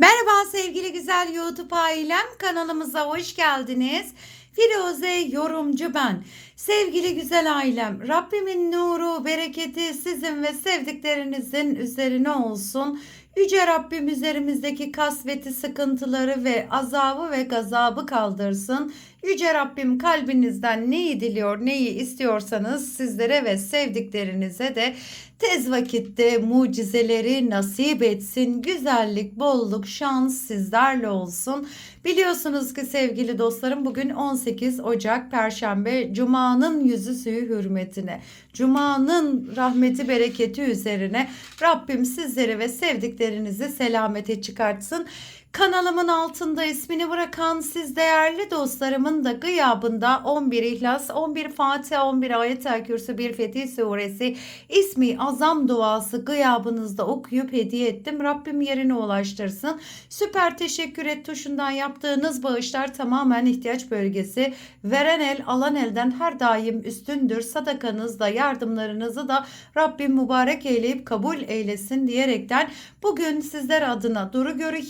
Merhaba sevgili güzel YouTube ailem kanalımıza hoş geldiniz. Firuze yorumcu ben. Sevgili güzel ailem Rabbimin nuru bereketi sizin ve sevdiklerinizin üzerine olsun. Yüce Rabbim üzerimizdeki kasveti sıkıntıları ve azabı ve gazabı kaldırsın. Yüce Rabbim kalbinizden neyi diliyor, neyi istiyorsanız sizlere ve sevdiklerinize de tez vakitte mucizeleri nasip etsin. Güzellik, bolluk, şans sizlerle olsun. Biliyorsunuz ki sevgili dostlarım bugün 18 Ocak Perşembe Cuma'nın yüzü suyu hürmetine, Cuma'nın rahmeti bereketi üzerine Rabbim sizleri ve sevdiklerinizi selamete çıkartsın. Kanalımın altında ismini bırakan siz değerli dostlarımın da gıyabında 11 İhlas, 11 Fatiha, 11 Ayet-el Kürsü, 1 Fetih Suresi ismi azam duası gıyabınızda okuyup hediye ettim. Rabbim yerine ulaştırsın. Süper teşekkür et tuşundan yaptığınız bağışlar tamamen ihtiyaç bölgesi. Veren el alan elden her daim üstündür. Sadakanızda yardımlarınızı da Rabbim mübarek eyleyip kabul eylesin diyerekten bugün sizler adına duru görü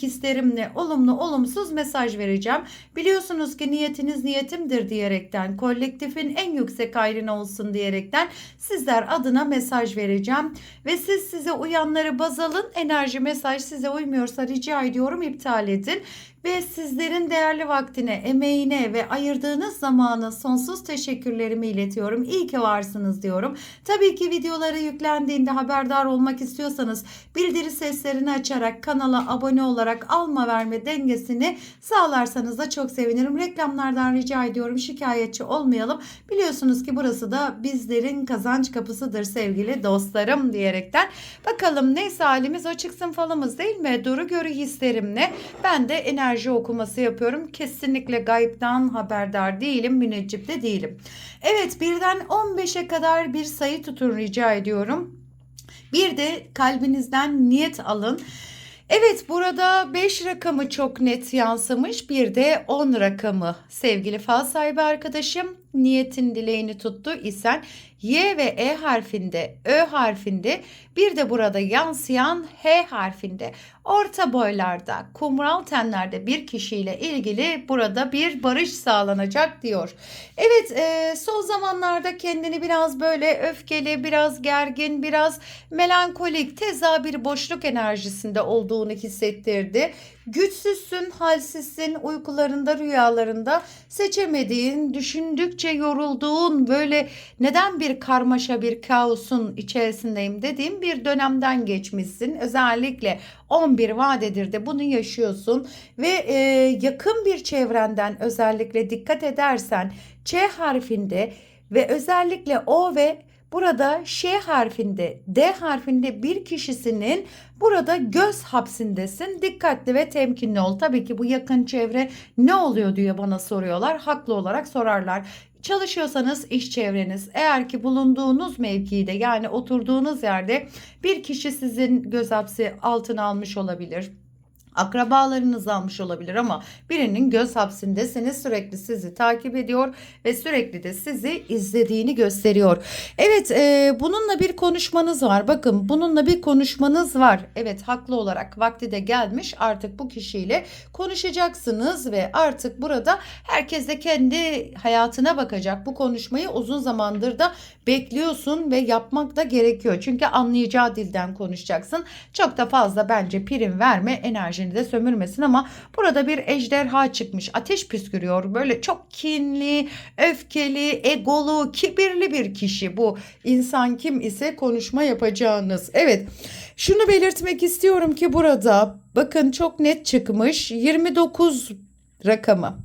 hislerimle olumlu olumsuz mesaj vereceğim. Biliyorsunuz ki niyetiniz niyetimdir diyerekten kolektifin en yüksek ayrına olsun diyerekten sizler adına mesaj vereceğim. Ve siz size uyanları baz alın. Enerji mesaj size uymuyorsa rica ediyorum iptal edin. Ve sizlerin değerli vaktine, emeğine ve ayırdığınız zamana sonsuz teşekkürlerimi iletiyorum. İyi ki varsınız diyorum. Tabii ki videoları yüklendiğinde haberdar olmak istiyorsanız bildiri seslerini açarak kanala abone olarak alma verme dengesini sağlarsanız da çok sevinirim. Reklamlardan rica ediyorum şikayetçi olmayalım. Biliyorsunuz ki burası da bizlerin kazanç kapısıdır sevgili dostlarım diyerekten. Bakalım neyse halimiz o çıksın falımız değil mi? Duru görü hislerimle ben de enerji okuması yapıyorum. Kesinlikle gayipten haberdar değilim, müneccip de değilim. Evet birden 15'e kadar bir sayı tutun rica ediyorum. Bir de kalbinizden niyet alın. Evet burada 5 rakamı çok net yansımış. Bir de 10 rakamı sevgili fal sahibi arkadaşım niyetin dileğini tuttu isen Y ve E harfinde, Ö harfinde bir de burada yansıyan H harfinde orta boylarda, kumral tenlerde bir kişiyle ilgili burada bir barış sağlanacak diyor. Evet e, son zamanlarda kendini biraz böyle öfkeli, biraz gergin, biraz melankolik, teza bir boşluk enerjisinde olduğunu hissettirdi. Güçsüzsün, halsizsin, uykularında, rüyalarında seçemediğin, düşündükçe yorulduğun, böyle neden bir karmaşa, bir kaosun içerisindeyim dediğim bir dönemden geçmişsin. Özellikle 11 vadedir de bunu yaşıyorsun ve e, yakın bir çevrenden özellikle dikkat edersen Ç harfinde ve özellikle O ve Burada Ş harfinde, D harfinde bir kişisinin burada göz hapsindesin. Dikkatli ve temkinli ol. Tabii ki bu yakın çevre ne oluyor diye bana soruyorlar. Haklı olarak sorarlar. Çalışıyorsanız iş çevreniz, eğer ki bulunduğunuz mevkide yani oturduğunuz yerde bir kişi sizin göz hapsi altına almış olabilir akrabalarınız almış olabilir ama birinin göz hapsindesiniz sürekli sizi takip ediyor ve sürekli de sizi izlediğini gösteriyor. Evet e, bununla bir konuşmanız var bakın bununla bir konuşmanız var. Evet haklı olarak vakti de gelmiş artık bu kişiyle konuşacaksınız ve artık burada herkes de kendi hayatına bakacak. Bu konuşmayı uzun zamandır da bekliyorsun ve yapmak da gerekiyor. Çünkü anlayacağı dilden konuşacaksın. Çok da fazla bence prim verme enerjini de sömürmesin ama burada bir ejderha çıkmış. Ateş püskürüyor. Böyle çok kinli, öfkeli, egolu, kibirli bir kişi bu. insan kim ise konuşma yapacağınız. Evet. Şunu belirtmek istiyorum ki burada bakın çok net çıkmış 29 rakamı.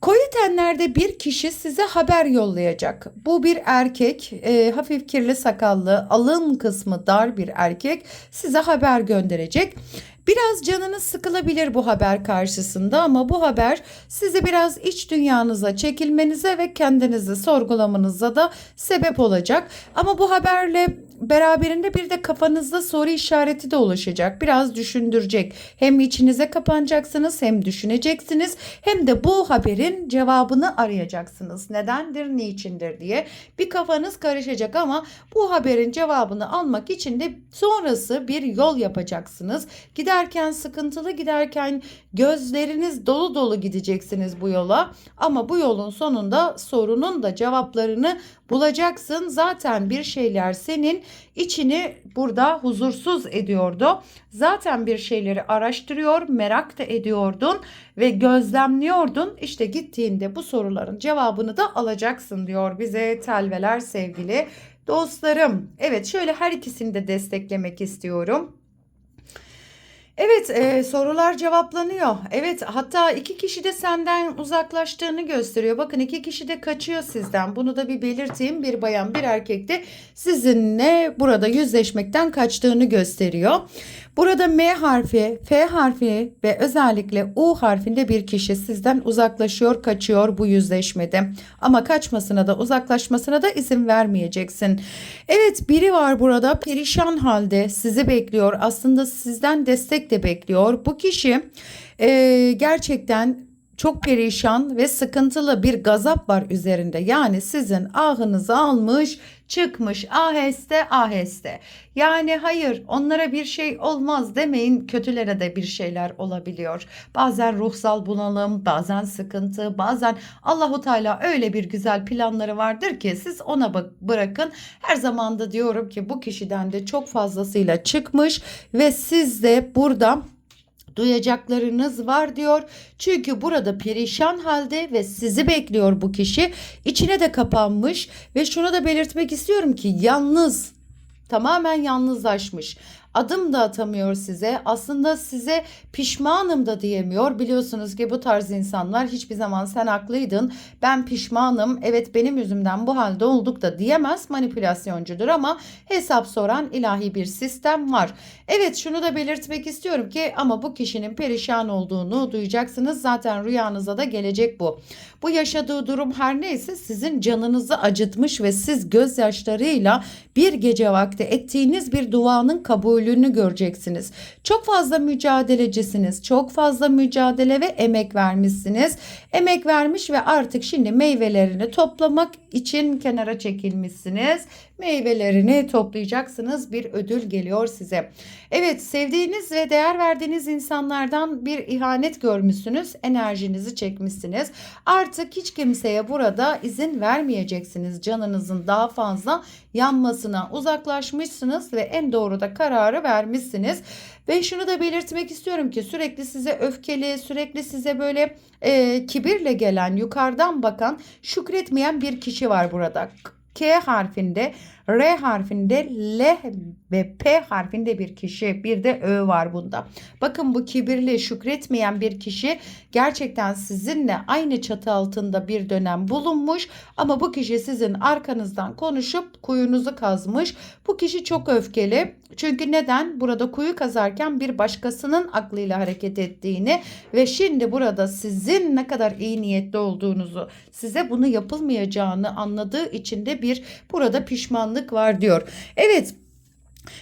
Koyu tenlerde bir kişi size haber yollayacak. Bu bir erkek, e, hafif kirli sakallı, alın kısmı dar bir erkek size haber gönderecek. Biraz canınız sıkılabilir bu haber karşısında ama bu haber sizi biraz iç dünyanıza çekilmenize ve kendinizi sorgulamanıza da sebep olacak. Ama bu haberle beraberinde bir de kafanızda soru işareti de oluşacak. Biraz düşündürecek. Hem içinize kapanacaksınız hem düşüneceksiniz hem de bu haberin cevabını arayacaksınız. Nedendir, niçindir diye bir kafanız karışacak ama bu haberin cevabını almak için de sonrası bir yol yapacaksınız. Giderken sıkıntılı giderken gözleriniz dolu dolu gideceksiniz bu yola ama bu yolun sonunda sorunun da cevaplarını bulacaksın. Zaten bir şeyler senin içini burada huzursuz ediyordu. Zaten bir şeyleri araştırıyor, merak da ediyordun ve gözlemliyordun. İşte gittiğinde bu soruların cevabını da alacaksın diyor bize telveler sevgili dostlarım. Evet şöyle her ikisini de desteklemek istiyorum. Evet e, sorular cevaplanıyor. Evet hatta iki kişi de senden uzaklaştığını gösteriyor. Bakın iki kişi de kaçıyor sizden. Bunu da bir belirteyim. Bir bayan bir erkek de sizinle burada yüzleşmekten kaçtığını gösteriyor. Burada M harfi, F harfi ve özellikle U harfinde bir kişi sizden uzaklaşıyor, kaçıyor bu yüzleşmede. Ama kaçmasına da uzaklaşmasına da izin vermeyeceksin. Evet biri var burada perişan halde sizi bekliyor. Aslında sizden destek de bekliyor. Bu kişi e, gerçekten çok perişan ve sıkıntılı bir gazap var üzerinde. Yani sizin ahınızı almış, çıkmış aheste aheste. Yani hayır onlara bir şey olmaz demeyin. Kötülere de bir şeyler olabiliyor. Bazen ruhsal bunalım, bazen sıkıntı, bazen Allahu Teala öyle bir güzel planları vardır ki siz ona bak bırakın. Her zaman da diyorum ki bu kişiden de çok fazlasıyla çıkmış ve siz de burada duyacaklarınız var diyor. Çünkü burada perişan halde ve sizi bekliyor bu kişi. İçine de kapanmış ve şunu da belirtmek istiyorum ki yalnız tamamen yalnızlaşmış adım da atamıyor size. Aslında size pişmanım da diyemiyor. Biliyorsunuz ki bu tarz insanlar hiçbir zaman sen haklıydın. Ben pişmanım. Evet benim yüzümden bu halde olduk da diyemez. Manipülasyoncudur ama hesap soran ilahi bir sistem var. Evet şunu da belirtmek istiyorum ki ama bu kişinin perişan olduğunu duyacaksınız. Zaten rüyanıza da gelecek bu. Bu yaşadığı durum her neyse sizin canınızı acıtmış ve siz gözyaşlarıyla bir gece vakti ettiğiniz bir duanın kabulünü göreceksiniz. Çok fazla mücadelecisiniz. Çok fazla mücadele ve emek vermişsiniz. Emek vermiş ve artık şimdi meyvelerini toplamak için kenara çekilmişsiniz. Meyvelerini toplayacaksınız. Bir ödül geliyor size. Evet sevdiğiniz ve değer verdiğiniz insanlardan bir ihanet görmüşsünüz. Enerjinizi çekmişsiniz. Artık hiç kimseye burada izin vermeyeceksiniz. Canınızın daha fazla yanmasına uzaklaşmışsınız ve en doğru da kararı vermişsiniz. Ve şunu da belirtmek istiyorum ki sürekli size öfkeli, sürekli size böyle e, kibirle gelen, yukarıdan bakan, şükretmeyen bir kişi var burada. K harfinde, R harfinde, L ve P harfinde bir kişi, bir de Ö var bunda. Bakın bu kibirli, şükretmeyen bir kişi gerçekten sizinle aynı çatı altında bir dönem bulunmuş ama bu kişi sizin arkanızdan konuşup kuyunuzu kazmış. Bu kişi çok öfkeli. Çünkü neden? Burada kuyu kazarken bir başkasının aklıyla hareket ettiğini ve şimdi burada sizin ne kadar iyi niyetli olduğunuzu, size bunu yapılmayacağını anladığı için de bir burada pişmanlık var diyor. Evet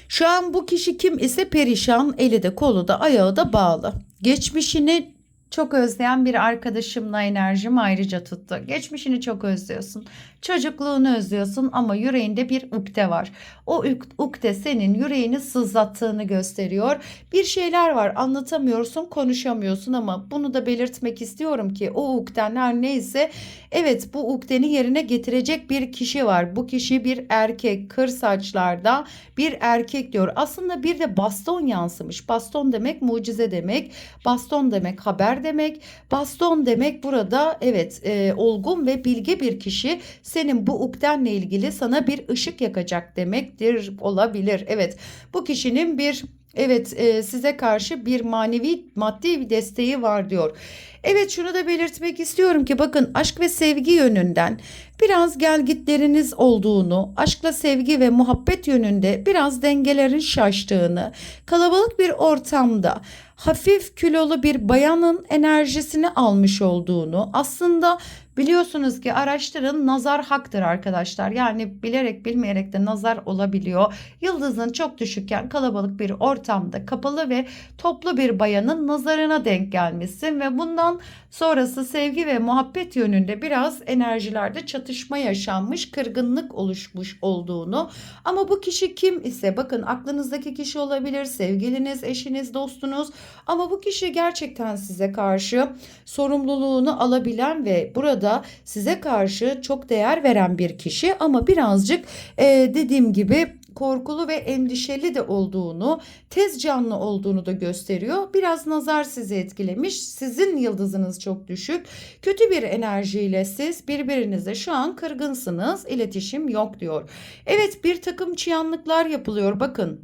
şu an bu kişi kim ise perişan, eli de kolu da ayağı da bağlı. Geçmişini çok özleyen bir arkadaşımla enerjim ayrıca tuttu. Geçmişini çok özlüyorsun. Çocukluğunu özlüyorsun ama yüreğinde bir ukde var. O ukde senin yüreğini sızlattığını gösteriyor. Bir şeyler var anlatamıyorsun, konuşamıyorsun ama bunu da belirtmek istiyorum ki o ukden her neyse evet bu ukdeni yerine getirecek bir kişi var. Bu kişi bir erkek, kır saçlarda bir erkek diyor. Aslında bir de baston yansımış. Baston demek mucize demek. Baston demek haber demek. Baston demek burada evet e, olgun ve bilge bir kişi senin bu ukdenle ilgili sana bir ışık yakacak demektir olabilir. Evet bu kişinin bir Evet e, size karşı bir manevi maddi bir desteği var diyor. Evet şunu da belirtmek istiyorum ki bakın aşk ve sevgi yönünden biraz gelgitleriniz olduğunu, aşkla sevgi ve muhabbet yönünde biraz dengelerin şaştığını, kalabalık bir ortamda hafif kilolu bir bayanın enerjisini almış olduğunu, aslında Biliyorsunuz ki araştırın nazar haktır arkadaşlar. Yani bilerek bilmeyerek de nazar olabiliyor. Yıldızın çok düşükken kalabalık bir ortamda kapalı ve toplu bir bayanın nazarına denk gelmişsin ve bundan sonrası sevgi ve muhabbet yönünde biraz enerjilerde çatışma yaşanmış, kırgınlık oluşmuş olduğunu ama bu kişi kim ise bakın aklınızdaki kişi olabilir, sevgiliniz, eşiniz, dostunuz ama bu kişi gerçekten size karşı sorumluluğunu alabilen ve burada size karşı çok değer veren bir kişi ama birazcık e, dediğim gibi korkulu ve endişeli de olduğunu, tez canlı olduğunu da gösteriyor. Biraz nazar sizi etkilemiş. Sizin yıldızınız çok düşük. Kötü bir enerjiyle siz birbirinize şu an kırgınsınız. İletişim yok diyor. Evet bir takım çıyanlıklar yapılıyor. Bakın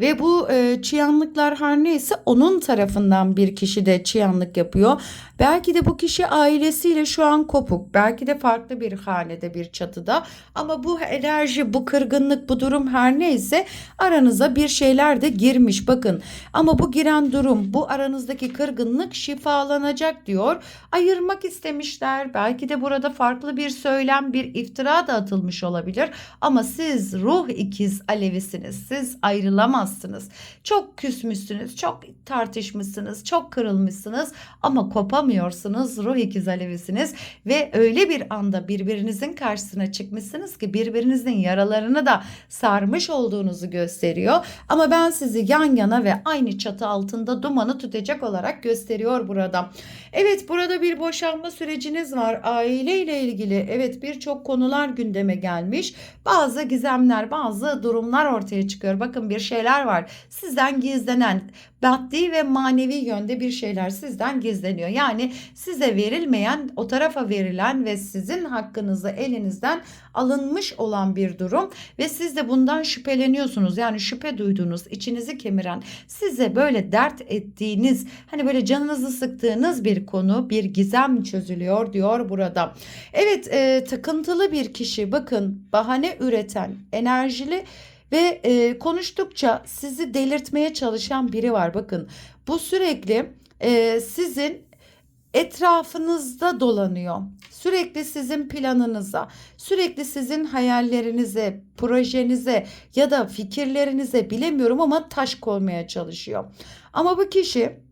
ve bu e, çıyanlıklar her neyse onun tarafından bir kişi de çıyanlık yapıyor. Belki de bu kişi ailesiyle şu an kopuk. Belki de farklı bir hanede bir çatıda. Ama bu enerji, bu kırgınlık, bu durum her neyse aranıza bir şeyler de girmiş. Bakın ama bu giren durum, bu aranızdaki kırgınlık şifalanacak diyor. Ayırmak istemişler. Belki de burada farklı bir söylem, bir iftira da atılmış olabilir. Ama siz ruh ikiz alevisiniz. Siz ayrılamazsınız. Çok küsmüşsünüz, çok tartışmışsınız, çok kırılmışsınız ama kopamıyorsunuz. Ruh ikiz alevisiniz ve öyle bir anda birbirinizin karşısına çıkmışsınız ki birbirinizin yaralarını da sarmış olduğunuzu gösteriyor. Ama ben sizi yan yana ve aynı çatı altında dumanı tutacak olarak gösteriyor burada. Evet burada bir boşanma süreciniz var. Aile ile ilgili evet birçok konular gündeme gelmiş. Bazı gizemler, bazı durumlar ortaya çıkıyor. Bakın bir şeyler var. Sizden gizlenen maddi ve manevi yönde bir şeyler sizden gizleniyor. Yani size verilmeyen, o tarafa verilen ve sizin hakkınızı elinizden alınmış olan bir durum ve siz de bundan şüpheleniyorsunuz. Yani şüphe duyduğunuz, içinizi kemiren, size böyle dert ettiğiniz, hani böyle canınızı sıktığınız bir konu, bir gizem çözülüyor diyor burada. Evet, e, takıntılı bir kişi bakın bahane üreten, enerjili ve e, konuştukça sizi delirtmeye çalışan biri var. Bakın bu sürekli e, sizin etrafınızda dolanıyor. Sürekli sizin planınıza, sürekli sizin hayallerinize, projenize ya da fikirlerinize bilemiyorum ama taş koymaya çalışıyor. Ama bu kişi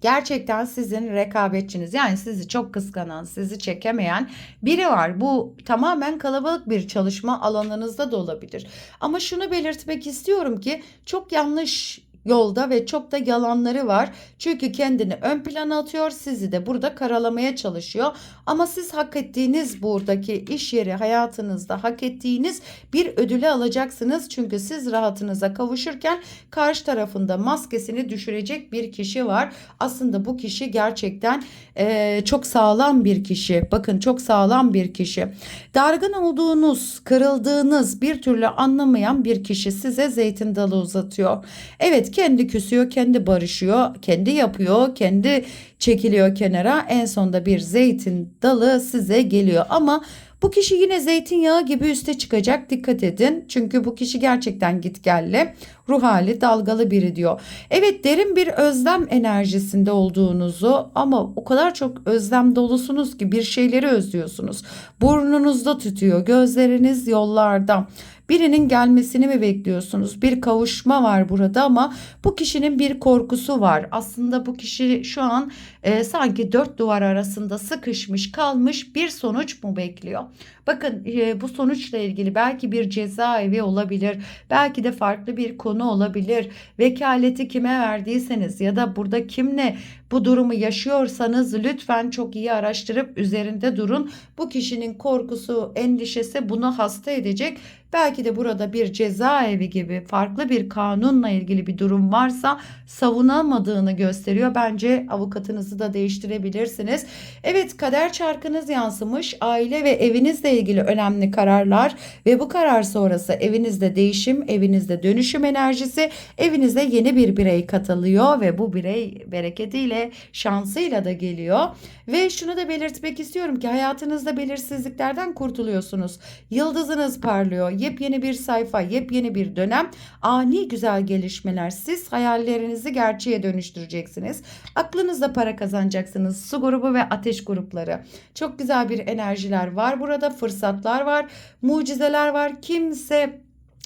gerçekten sizin rekabetçiniz. Yani sizi çok kıskanan, sizi çekemeyen biri var. Bu tamamen kalabalık bir çalışma alanınızda da olabilir. Ama şunu belirtmek istiyorum ki çok yanlış yolda ve çok da yalanları var. Çünkü kendini ön plana atıyor, sizi de burada karalamaya çalışıyor. Ama siz hak ettiğiniz buradaki iş yeri hayatınızda hak ettiğiniz bir ödülü alacaksınız. Çünkü siz rahatınıza kavuşurken karşı tarafında maskesini düşürecek bir kişi var. Aslında bu kişi gerçekten e, çok sağlam bir kişi. Bakın çok sağlam bir kişi. Dargın olduğunuz, kırıldığınız bir türlü anlamayan bir kişi size zeytin dalı uzatıyor. Evet kendi küsüyor, kendi barışıyor, kendi yapıyor, kendi çekiliyor kenara. En sonunda bir zeytin dalı size geliyor ama bu kişi yine zeytinyağı gibi üste çıkacak. Dikkat edin. Çünkü bu kişi gerçekten gitgelli, ruh hali dalgalı biri diyor. Evet derin bir özlem enerjisinde olduğunuzu ama o kadar çok özlem dolusunuz ki bir şeyleri özlüyorsunuz. Burnunuzda tutuyor, gözleriniz yollarda. Birinin gelmesini mi bekliyorsunuz? Bir kavuşma var burada ama bu kişinin bir korkusu var. Aslında bu kişi şu an e, sanki dört duvar arasında sıkışmış kalmış bir sonuç mu bekliyor? Bakın e, bu sonuçla ilgili belki bir cezaevi olabilir. Belki de farklı bir konu olabilir. Vekaleti kime verdiyseniz ya da burada kimle bu durumu yaşıyorsanız lütfen çok iyi araştırıp üzerinde durun. Bu kişinin korkusu, endişesi bunu hasta edecek. Belki de burada bir cezaevi gibi farklı bir kanunla ilgili bir durum varsa savunamadığını gösteriyor. Bence avukatınızı da değiştirebilirsiniz. Evet kader çarkınız yansımış. Aile ve evinizle ilgili önemli kararlar ve bu karar sonrası evinizde değişim, evinizde dönüşüm enerjisi, evinize yeni bir birey katılıyor ve bu birey bereketiyle, şansıyla da geliyor. Ve şunu da belirtmek istiyorum ki hayatınızda belirsizliklerden kurtuluyorsunuz. Yıldızınız parlıyor. Yepyeni bir sayfa, yepyeni bir dönem, ani güzel gelişmeler. Siz hayallerinizi gerçeğe dönüştüreceksiniz. Aklınızda para kazanacaksınız. Su grubu ve ateş grupları. Çok güzel bir enerjiler var burada. Fırsatlar var. Mucizeler var. Kimse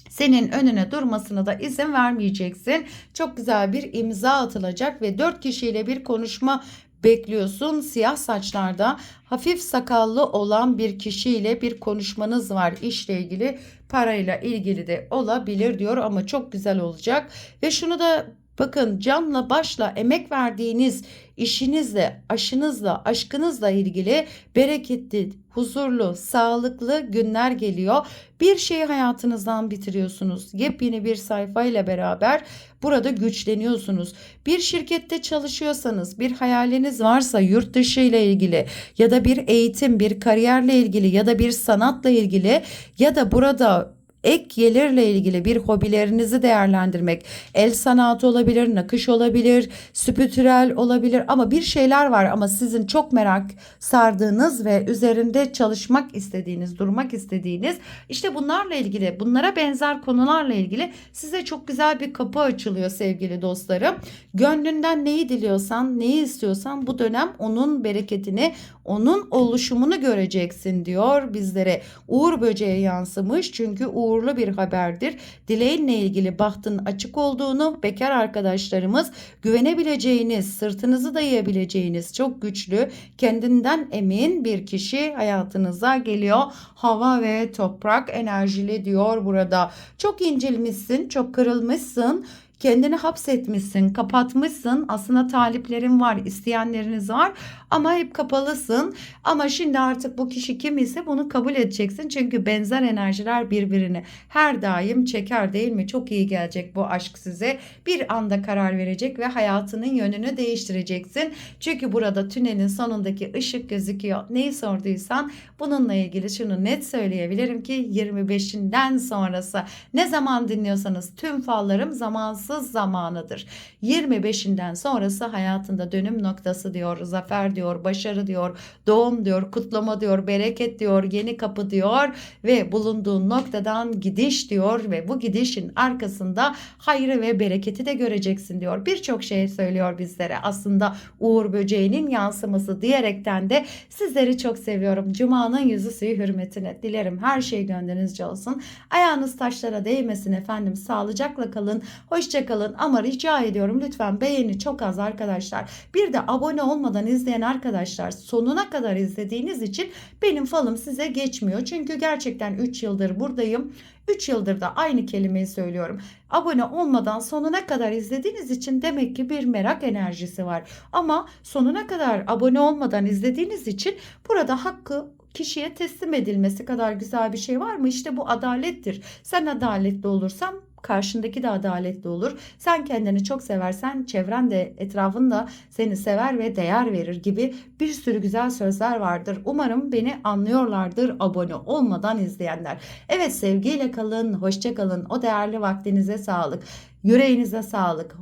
senin önüne durmasına da izin vermeyeceksin. Çok güzel bir imza atılacak ve dört kişiyle bir konuşma bekliyorsun. Siyah saçlarda hafif sakallı olan bir kişiyle bir konuşmanız var işle ilgili parayla ilgili de olabilir diyor ama çok güzel olacak ve şunu da bakın canla başla emek verdiğiniz işinizle, aşınızla, aşkınızla ilgili bereketli, huzurlu, sağlıklı günler geliyor. Bir şeyi hayatınızdan bitiriyorsunuz. Yepyeni bir sayfayla beraber burada güçleniyorsunuz. Bir şirkette çalışıyorsanız, bir hayaliniz varsa yurt dışı ile ilgili ya da bir eğitim, bir kariyerle ilgili ya da bir sanatla ilgili ya da burada ek gelirle ilgili bir hobilerinizi değerlendirmek, el sanatı olabilir, nakış olabilir, spiritüel olabilir ama bir şeyler var ama sizin çok merak sardığınız ve üzerinde çalışmak istediğiniz, durmak istediğiniz işte bunlarla ilgili, bunlara benzer konularla ilgili size çok güzel bir kapı açılıyor sevgili dostlarım. Gönlünden neyi diliyorsan, neyi istiyorsan bu dönem onun bereketini, onun oluşumunu göreceksin diyor bizlere. Uğur böceği yansımış çünkü uğurlu bir haberdir. Dileğinle ilgili bahtın açık olduğunu bekar arkadaşlarımız güvenebileceğiniz, sırtınızı dayayabileceğiniz çok güçlü, kendinden emin bir kişi hayatınıza geliyor. Hava ve toprak enerjili diyor burada. Çok incilmişsin, çok kırılmışsın kendini hapsetmişsin, kapatmışsın. Aslında taliplerin var, isteyenleriniz var ama hep kapalısın. Ama şimdi artık bu kişi kim ise bunu kabul edeceksin. Çünkü benzer enerjiler birbirini her daim çeker değil mi? Çok iyi gelecek bu aşk size. Bir anda karar verecek ve hayatının yönünü değiştireceksin. Çünkü burada tünelin sonundaki ışık gözüküyor. Neyi sorduysan bununla ilgili şunu net söyleyebilirim ki 25'inden sonrası ne zaman dinliyorsanız tüm fallarım zamansız zamanıdır. 25'inden sonrası hayatında dönüm noktası diyor, zafer diyor, başarı diyor, doğum diyor, kutlama diyor, bereket diyor, yeni kapı diyor ve bulunduğun noktadan gidiş diyor ve bu gidişin arkasında hayrı ve bereketi de göreceksin diyor. Birçok şey söylüyor bizlere. Aslında Uğur böceğinin yansıması diyerekten de sizleri çok seviyorum. Cuma'nın yüzü suyu hürmetine dilerim her şey gönlünüzce olsun. Ayağınız taşlara değmesin efendim. Sağlıcakla kalın. Hoşça kalın ama rica ediyorum lütfen beğeni çok az arkadaşlar. Bir de abone olmadan izleyen arkadaşlar sonuna kadar izlediğiniz için benim falım size geçmiyor. Çünkü gerçekten 3 yıldır buradayım. 3 yıldır da aynı kelimeyi söylüyorum. Abone olmadan sonuna kadar izlediğiniz için demek ki bir merak enerjisi var. Ama sonuna kadar abone olmadan izlediğiniz için burada hakkı kişiye teslim edilmesi kadar güzel bir şey var mı? İşte bu adalettir. Sen adaletli olursan karşındaki de adaletli olur. Sen kendini çok seversen çevren de etrafın da seni sever ve değer verir gibi bir sürü güzel sözler vardır. Umarım beni anlıyorlardır abone olmadan izleyenler. Evet sevgiyle kalın, hoşça kalın. O değerli vaktinize sağlık. Yüreğinize sağlık.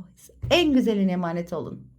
En güzeline emanet olun.